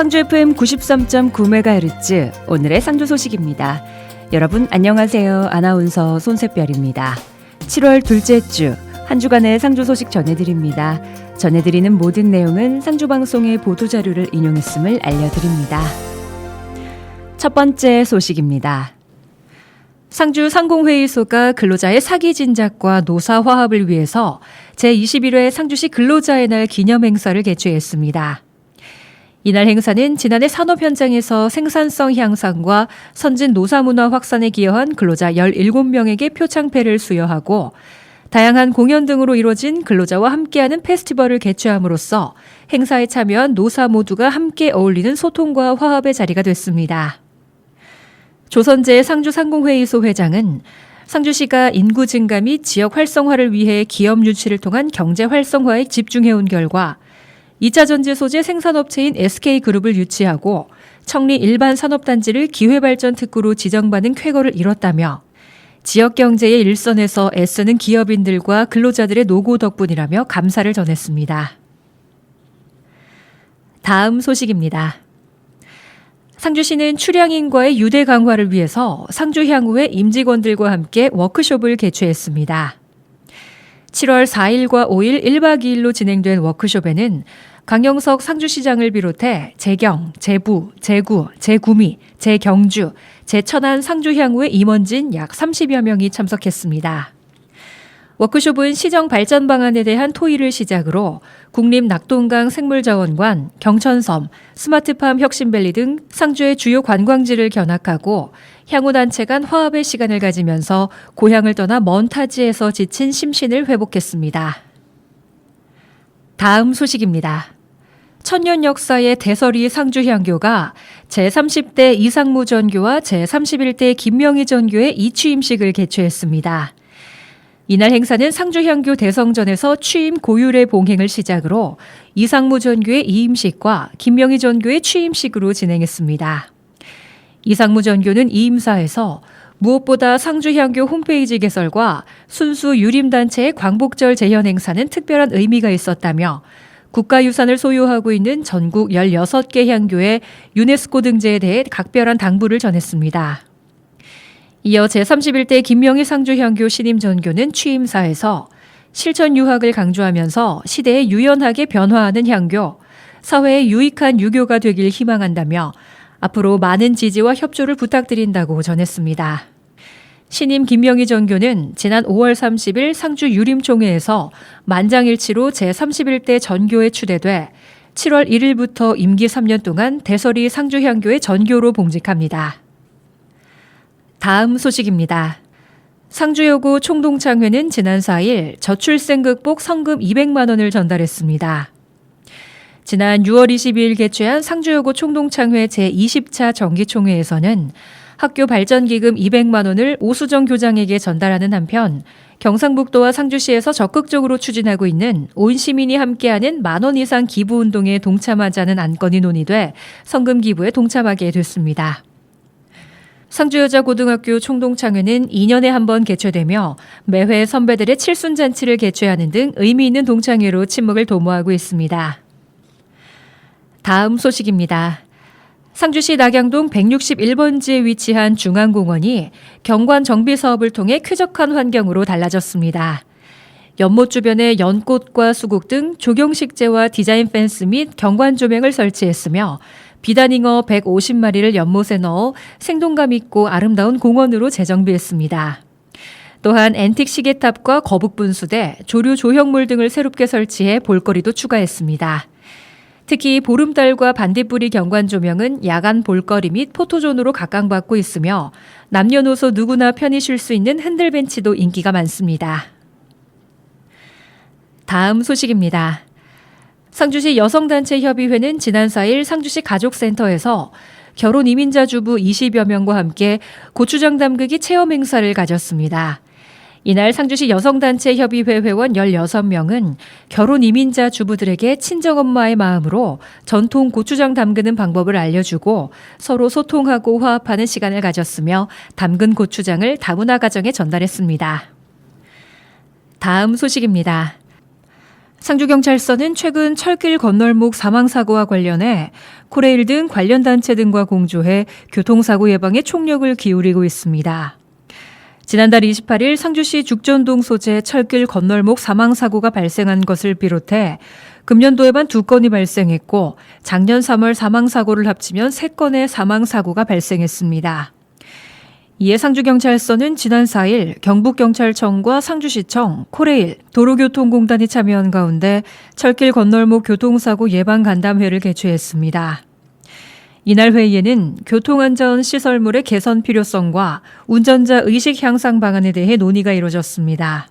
상주 FM 93.9MHz 오늘의 상주 소식입니다. 여러분 안녕하세요. 아나운서 손세별입니다. 7월 둘째 주 한 주간의 상주 소식 전해드립니다. 전해드리는 모든 내용은 상주 방송의 보도 자료를 인용했음을 알려드립니다. 첫 번째 소식입니다. 상주 상공회의소가 근로자의 사기 진작과 노사 화합을 위해서 제21회 상주시 근로자의 날 기념 행사를 개최했습니다. 이날 행사는 지난해 산업 현장에서 생산성 향상과 선진 노사문화 확산에 기여한 근로자 17명에게 표창패를 수여하고 다양한 공연 등으로 이루어진 근로자와 함께하는 페스티벌을 개최함으로써 행사에 참여한 노사 모두가 함께 어울리는 소통과 화합의 자리가 됐습니다. 조선재 상주상공회의소 회장은 상주시가 인구 증가 및 지역 활성화를 위해 기업 유치를 통한 경제 활성화에 집중해온 결과 2차 전지 소재 생산업체인 SK그룹을 유치하고 청리 일반 산업단지를 기회발전 특구로 지정받은 쾌거를 이뤘다며 지역 경제의 일선에서 애쓰는 기업인들과 근로자들의 노고 덕분이라며 감사를 전했습니다. 다음 소식입니다. 상주시는 출향인과의 유대 강화를 위해서 상주 향후의 임직원들과 함께 워크숍을 개최했습니다. 7월 4일과 5일 1박 2일로 진행된 워크숍에는 강영석 상주시장을 비롯해 재경, 재부, 재구, 재구미, 재경주, 제천안 상주 향후의 임원진 약 30여 명이 참석했습니다. 워크숍은 시정 발전 방안에 대한 토의를 시작으로 국립 낙동강 생물자원관, 경천섬, 스마트팜 혁신밸리 등 상주의 주요 관광지를 견학하고 향후 단체 간 화합의 시간을 가지면서 고향을 떠나 먼 타지에서 지친 심신을 회복했습니다. 다음 소식입니다. 천년 역사의 대설이 상주향교가 제30대 이상무 전교와 제31대 김명희 전교의 이취임식을 개최했습니다. 이날 행사는 상주향교 대성전에서 취임 고율의 봉행을 시작으로 이상무 전교의 이임식과 김명희 전교의 취임식으로 진행했습니다. 이상무 전교는 이 임사에서 무엇보다 상주향교 홈페이지 개설과 순수 유림단체의 광복절 재현 행사는 특별한 의미가 있었다며 국가유산을 소유하고 있는 전국 16개 향교의 유네스코 등재에 대해 각별한 당부를 전했습니다. 이어 제31대 김명희 상주향교 신임 전교는 취임사에서 실천 유학을 강조하면서 시대에 유연하게 변화하는 향교, 사회에 유익한 유교가 되길 희망한다며 앞으로 많은 지지와 협조를 부탁드린다고 전했습니다. 신임 김명희 전교는 지난 5월 30일 상주 유림총회에서 만장일치로 제31대 전교에 추대돼 7월 1일부터 임기 3년 동안 대설이 상주향교의 전교로 봉직합니다. 다음 소식입니다. 상주여고 총동창회는 지난 4일 저출생 극복 성금 200만 원을 전달했습니다. 지난 6월 22일 개최한 상주여고 총동창회 제20차 정기총회에서는 학교 발전기금 200만 원을 오수정 교장에게 전달하는 한편 경상북도와 상주시에서 적극적으로 추진하고 있는 온 시민이 함께하는 만 원 이상 기부 운동에 동참하자는 안건이 논의돼 성금 기부에 동참하게 됐습니다. 상주여자고등학교 총동창회는 2년에 한 번 개최되며 매회 선배들의 칠순잔치를 개최하는 등 의미 있는 동창회로 침묵을 도모하고 있습니다. 다음 소식입니다. 상주시 낙양동 161번지에 위치한 중앙공원이 경관 정비 사업을 통해 쾌적한 환경으로 달라졌습니다. 연못 주변에 연꽃과 수국 등 조경식재와 디자인 펜스 및 경관 조명을 설치했으며 비단잉어 150마리를 연못에 넣어 생동감 있고 아름다운 공원으로 재정비했습니다. 또한 앤틱 시계탑과 거북 분수대, 조류 조형물 등을 새롭게 설치해 볼거리도 추가했습니다. 특히 보름달과 반딧불이 경관 조명은 야간 볼거리 및 포토존으로 각광받고 있으며 남녀노소 누구나 편히 쉴 수 있는 흔들벤치도 인기가 많습니다. 다음 소식입니다. 상주시 여성단체 협의회는 지난 4일 상주시 가족센터에서 결혼 이민자 주부 20여 명과 함께 고추장 담그기 체험 행사를 가졌습니다. 이날 상주시 여성단체 협의회 회원 16명은 결혼 이민자 주부들에게 친정엄마의 마음으로 전통 고추장 담그는 방법을 알려주고 서로 소통하고 화합하는 시간을 가졌으며 담근 고추장을 다문화 가정에 전달했습니다. 다음 소식입니다. 상주경찰서는 최근 철길 건널목 사망사고와 관련해 코레일 등 관련 단체 등과 공조해 교통사고 예방에 총력을 기울이고 있습니다. 지난달 28일 상주시 죽전동 소재 철길 건널목 사망 사고가 발생한 것을 비롯해 금년도에만 두 건이 발생했고 작년 3월 사망 사고를 합치면 3건의 사망 사고가 발생했습니다. 이에 상주경찰서는 지난 4일 경북경찰청과 상주시청, 코레일, 도로교통공단이 참여한 가운데 철길 건널목 교통사고 예방 간담회를 개최했습니다. 이날 회의에는 교통안전 시설물의 개선 필요성과 운전자 의식 향상 방안에 대해 논의가 이루어졌습니다.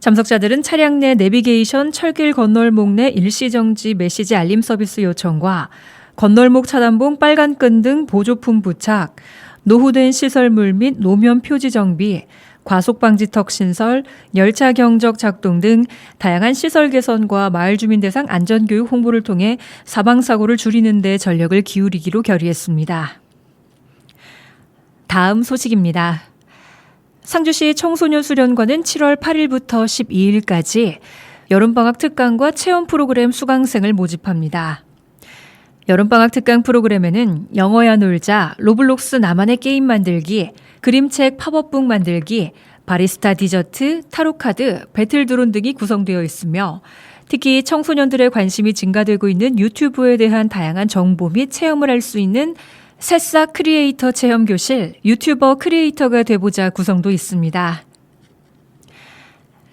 참석자들은 차량 내 내비게이션 철길 건널목 내 일시정지 메시지 알림 서비스 요청과 건널목 차단봉 빨간 끈 등 보조품 부착, 노후된 시설물 및 노면 표지 정비, 과속 방지턱 신설, 열차 경적 작동 등 다양한 시설 개선과 마을 주민 대상 안전 교육 홍보를 통해 사망 사고를 줄이는 데 전력을 기울이기로 결의했습니다. 다음 소식입니다. 상주시 청소년 수련관은 7월 8일부터 12일까지 여름방학 특강과 체험 프로그램 수강생을 모집합니다. 여름방학 특강 프로그램에는 영어야 놀자, 로블록스 나만의 게임 만들기, 그림책 팝업북 만들기, 바리스타 디저트, 타로카드, 배틀 드론 등이 구성되어 있으며 특히 청소년들의 관심이 증가되고 있는 유튜브에 대한 다양한 정보 및 체험을 할 수 있는 새싹 크리에이터 체험 교실, 유튜버 크리에이터가 되보자 구성도 있습니다.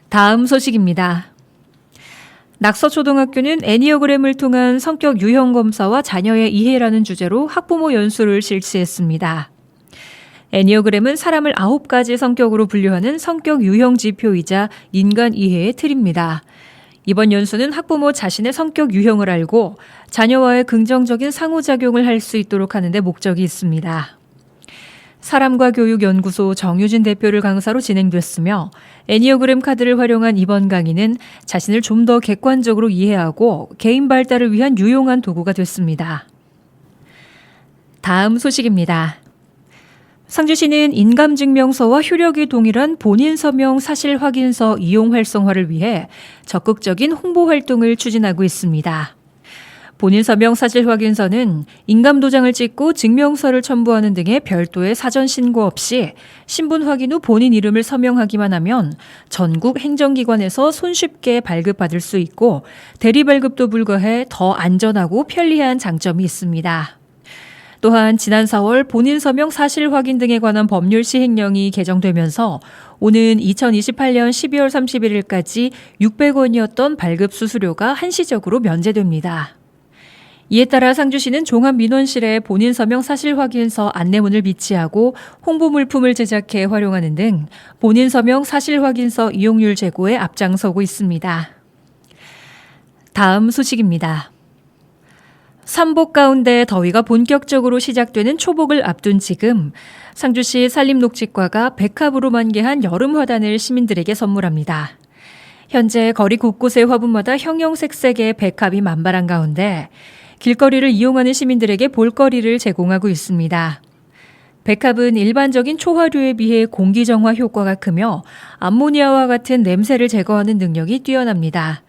다음 소식입니다. 낙서초등학교는 애니어그램을 통한 성격 유형 검사와 자녀의 이해라는 주제로 학부모 연수를 실시했습니다. 애니어그램은 사람을 아홉 가지 성격으로 분류하는 성격 유형 지표이자 인간 이해의 틀입니다. 이번 연수는 학부모 자신의 성격 유형을 알고 자녀와의 긍정적인 상호작용을 할 수 있도록 하는데 목적이 있습니다. 사람과 교육 연구소 정유진 대표를 강사로 진행됐으며 애니어그램 카드를 활용한 이번 강의는 자신을 좀 더 객관적으로 이해하고 개인 발달을 위한 유용한 도구가 됐습니다. 다음 소식입니다. 상주시는 인감증명서와 효력이 동일한 본인 서명 사실 확인서 이용 활성화를 위해 적극적인 홍보 활동을 추진하고 있습니다. 본인 서명 사실 확인서는 인감 도장을 찍고 증명서를 첨부하는 등의 별도의 사전 신고 없이 신분 확인 후 본인 이름을 서명하기만 하면 전국 행정기관에서 손쉽게 발급받을 수 있고 대리 발급도 불가해 더 안전하고 편리한 장점이 있습니다. 또한 지난 4월 본인 서명 사실 확인 등에 관한 법률 시행령이 개정되면서 오는 2028년 12월 31일까지 600원이었던 발급 수수료가 한시적으로 면제됩니다. 이에 따라 상주시는 종합민원실에 본인 서명 사실 확인서 안내문을 비치하고 홍보 물품을 제작해 활용하는 등 본인 서명 사실 확인서 이용률 제고에 앞장서고 있습니다. 다음 소식입니다. 삼복 가운데 더위가 본격적으로 시작되는 초복을 앞둔 지금 상주시 산림녹지과가 백합으로 만개한 여름 화단을 시민들에게 선물합니다. 현재 거리 곳곳의 화분마다 형형색색의 백합이 만발한 가운데 길거리를 이용하는 시민들에게 볼거리를 제공하고 있습니다. 백합은 일반적인 초화류에 비해 공기 정화 효과가 크며 암모니아와 같은 냄새를 제거하는 능력이 뛰어납니다.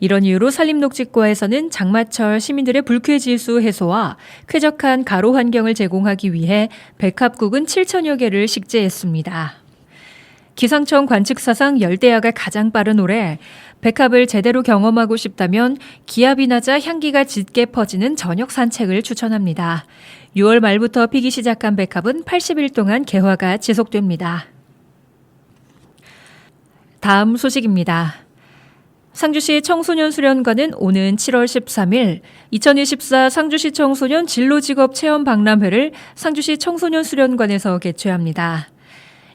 이런 이유로 산림녹지과에서는 장마철 시민들의 불쾌 지수 해소와 쾌적한 가로 환경을 제공하기 위해 백합국은 7천여 개를 식재했습니다. 기상청 관측사상 열대야가 가장 빠른 올해 백합을 제대로 경험하고 싶다면 기압이 낮아 향기가 짙게 퍼지는 저녁 산책을 추천합니다. 6월 말부터 피기 시작한 백합은 80일 동안 개화가 지속됩니다. 다음 소식입니다. 상주시 청소년 수련관은 오는 7월 13일 2024 상주시 청소년 진로직업 체험 박람회를 상주시 청소년 수련관에서 개최합니다.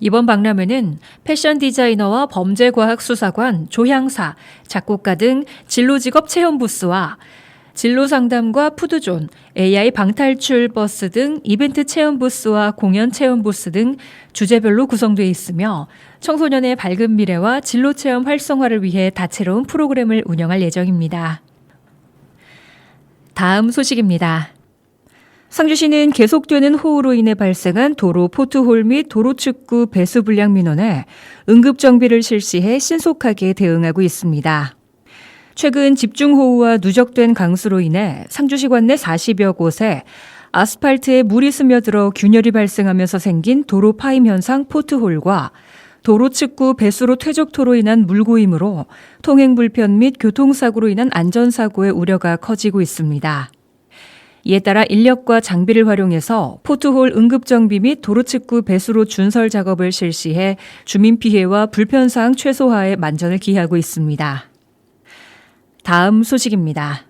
이번 박람회는 패션 디자이너와 범죄과학 수사관, 조향사, 작곡가 등 진로 직업 체험 부스와 진로 상담과 푸드존, AI 방탈출 버스 등 이벤트 체험 부스와 공연 체험 부스 등 주제별로 구성되어 있으며 청소년의 밝은 미래와 진로 체험 활성화를 위해 다채로운 프로그램을 운영할 예정입니다. 다음 소식입니다. 상주시는 계속되는 호우로 인해 발생한 도로 포트홀 및 도로 축구 배수 불량 민원에 응급 정비를 실시해 신속하게 대응하고 있습니다. 최근 집중호우와 누적된 강수로 인해 상주시 관 내 40여 곳에 아스팔트에 물이 스며들어 균열이 발생하면서 생긴 도로 파임 현상 포트홀과 도로 측구 배수로 퇴적토로 인한 물고임으로 통행 불편 및 교통사고로 인한 안전사고의 우려가 커지고 있습니다. 이에 따라 인력과 장비를 활용해서 포트홀 응급정비 및 도로 측구 배수로 준설 작업을 실시해 주민 피해와 불편사항 최소화에 만전을 기하고 있습니다. 다음 소식입니다.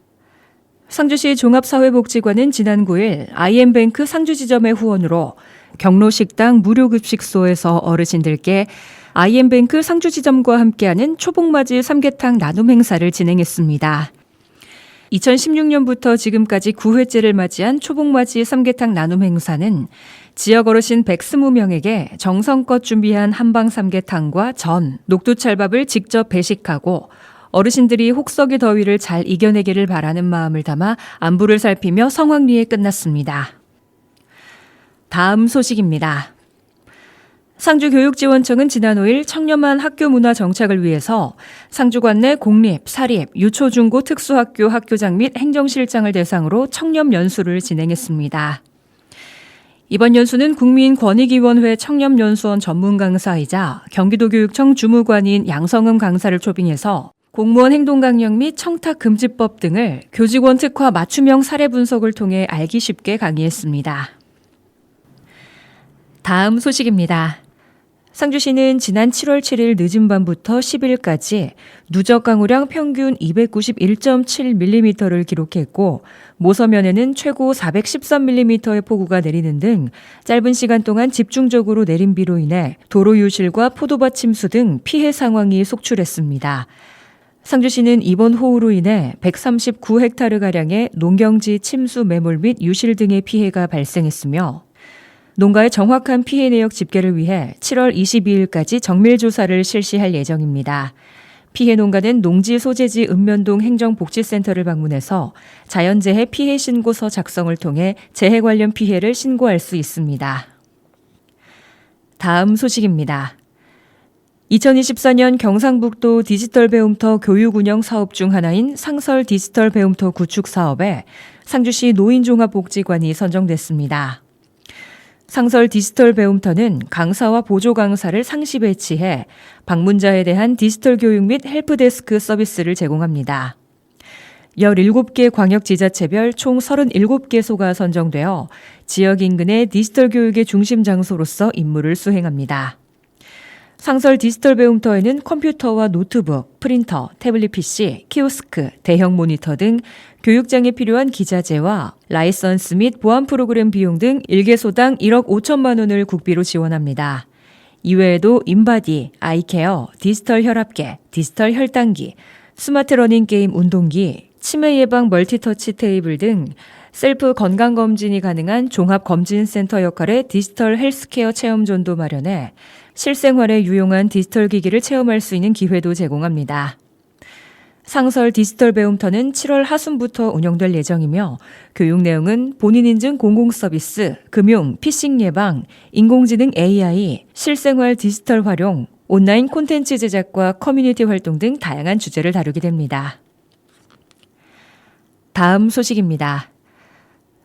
상주시 종합사회복지관은 지난 9일 IM뱅크 상주지점의 후원으로 경로식당 무료급식소에서 어르신들께 IM뱅크 상주지점과 함께하는 초복맞이 삼계탕 나눔 행사를 진행했습니다. 2016년부터 지금까지 9회째를 맞이한 초복맞이 삼계탕 나눔 행사는 지역 어르신 120명에게 정성껏 준비한 한방 삼계탕과 전, 녹두찰밥을 직접 배식하고 어르신들이 혹석의 더위를 잘 이겨내기를 바라는 마음을 담아 안부를 살피며 성황리에 끝났습니다. 다음 소식입니다. 상주교육지원청은 지난 5일 청렴한 학교 문화 정착을 위해서 상주관 내 공립, 사립, 유초, 중고 특수학교 학교장 및 행정실장을 대상으로 청렴 연수를 진행했습니다. 이번 연수는 국민권익위원회 청렴연수원 전문 강사이자 경기도교육청 주무관인 양성음 강사를 초빙해서 공무원 행동 강령 및 청탁 금지법 등을 교직원 특화 맞춤형 사례 분석을 통해 알기 쉽게 강의했습니다. 다음 소식입니다. 상주시는 지난 7월 7일 늦은 밤부터 10일까지 누적 강우량 평균 291.7mm를 기록했고 모서면에는 최고 413mm의 폭우가 내리는 등 짧은 시간 동안 집중적으로 내린 비로 인해 도로 유실과 포도밭 침수 등 피해 상황이 속출했습니다. 상주시는 이번 호우로 인해 139헥타르가량의 농경지 침수 매몰 및 유실 등의 피해가 발생했으며 농가의 정확한 피해 내역 집계를 위해 7월 22일까지 정밀 조사를 실시할 예정입니다. 피해 농가는 농지 소재지 읍면동 행정복지센터를 방문해서 자연재해 피해 신고서 작성을 통해 재해 관련 피해를 신고할 수 있습니다. 다음 소식입니다. 2024년 경상북도 디지털 배움터 교육 운영 사업 중 하나인 상설 디지털 배움터 구축 사업에 상주시 노인종합복지관이 선정됐습니다. 상설 디지털 배움터는 강사와 보조 강사를 상시 배치해 방문자에 대한 디지털 교육 및 헬프데스크 서비스를 제공합니다. 17개 광역 지자체별 총 37개소가 선정되어 지역 인근의 디지털 교육의 중심 장소로서 임무를 수행합니다. 상설 디지털 배움터에는 컴퓨터와 노트북, 프린터, 태블릿 PC, 키오스크, 대형 모니터 등 교육장에 필요한 기자재와 라이선스 및 보안 프로그램 비용 등 1개소당 1억 5천만 원을 국비로 지원합니다. 이외에도 인바디, 아이케어, 디지털 혈압계, 디지털 혈당기, 스마트 러닝 게임 운동기, 치매 예방 멀티터치 테이블 등 셀프 건강검진이 가능한 종합검진센터 역할의 디지털 헬스케어 체험존도 마련해 실생활에 유용한 디지털 기기를 체험할 수 있는 기회도 제공합니다. 상설 디지털 배움터는 7월 하순부터 운영될 예정이며 교육 내용은 본인 인증 공공 서비스, 금융, 피싱 예방, 인공지능 AI, 실생활 디지털 활용, 온라인 콘텐츠 제작과 커뮤니티 활동 등 다양한 주제를 다루게 됩니다. 다음 소식입니다.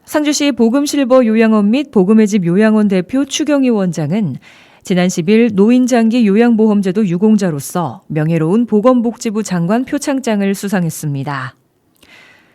상주시 보금실버 요양원 및 보금의 집 요양원 대표 추경희 원장은 지난 10일 노인장기 요양보험제도 유공자로서 명예로운 보건복지부 장관 표창장을 수상했습니다.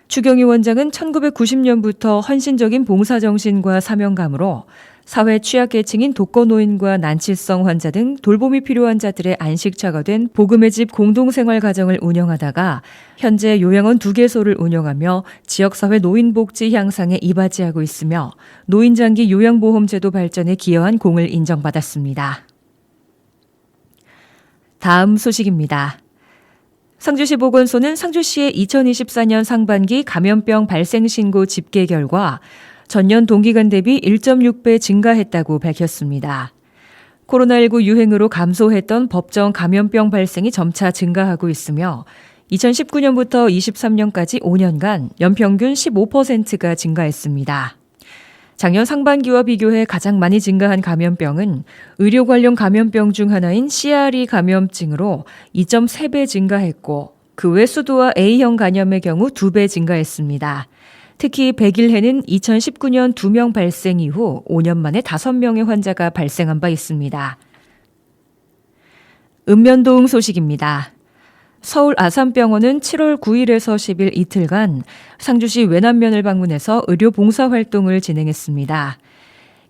추경희 원장은 1990년부터 헌신적인 봉사정신과 사명감으로 사회 취약계층인 독거노인과 난치성 환자 등 돌봄이 필요한 자들의 안식처가 된 복음의 집 공동생활 가정을 운영하다가 현재 요양원 두 개소를 운영하며 지역사회 노인복지 향상에 이바지하고 있으며 노인장기 요양보험제도 발전에 기여한 공을 인정받았습니다. 다음 소식입니다. 상주시 보건소는 상주시의 2024년 상반기 감염병 발생 신고 집계 결과 전년 동기간 대비 1.6배 증가했다고 밝혔습니다. 코로나19 유행으로 감소했던 법정 감염병 발생이 점차 증가하고 있으며 2019년부터 23년까지 5년간 연평균 15%가 증가했습니다. 작년 상반기와 비교해 가장 많이 증가한 감염병은 의료 관련 감염병 중 하나인 CRE 감염증으로 2.3배 증가했고 그 외 수도와 A형 간염의 경우 2배 증가했습니다. 특히 백일해는 2019년 2명 발생 이후 5년 만에 5명의 환자가 발생한 바 있습니다. 읍면동 소식입니다. 서울 아산병원은 7월 9일에서 10일 이틀간 상주시 외남면을 방문해서 의료 봉사 활동을 진행했습니다.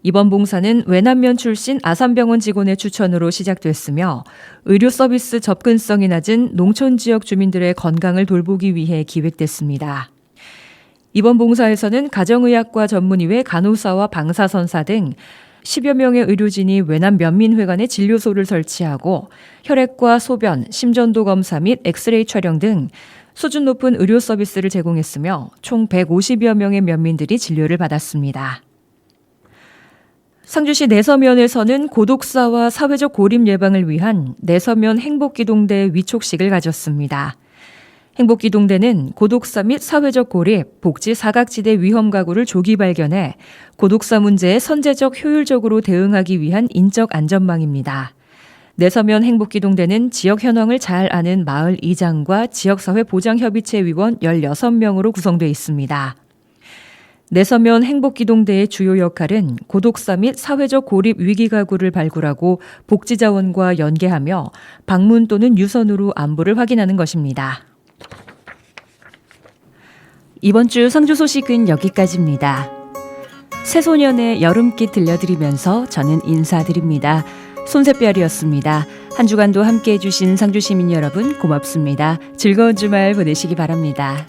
이번 봉사는 외남면 출신 아산병원 직원의 추천으로 시작됐으며 의료 서비스 접근성이 낮은 농촌 지역 주민들의 건강을 돌보기 위해 기획됐습니다. 이번 봉사에서는 가정의학과 전문의회 간호사와 방사선사 등 10여 명의 의료진이 외남 면민회관에 진료소를 설치하고 혈액과 소변, 심전도 검사 및 엑스레이 촬영 등 수준 높은 의료 서비스를 제공했으며 총 150여 명의 면민들이 진료를 받았습니다. 상주시 내서면에서는 고독사와 사회적 고립 예방을 위한 내서면 행복기동대 위촉식을 가졌습니다. 행복기동대는 고독사 및 사회적 고립, 복지 사각지대 위험 가구를 조기 발견해 고독사 문제에 선제적 효율적으로 대응하기 위한 인적 안전망입니다. 내서면 행복기동대는 지역 현황을 잘 아는 마을 이장과 지역사회 보장협의체 위원 16명으로 구성되어 있습니다. 내서면 행복기동대의 주요 역할은 고독사 및 사회적 고립 위기 가구를 발굴하고 복지자원과 연계하며 방문 또는 유선으로 안부를 확인하는 것입니다. 이번 주 상주 소식은 여기까지입니다. 새소년의 여름빛 들려드리면서 저는 인사드립니다. 손새별이었습니다. 한 주간도 함께 해주신 상주 시민 여러분 고맙습니다. 즐거운 주말 보내시기 바랍니다.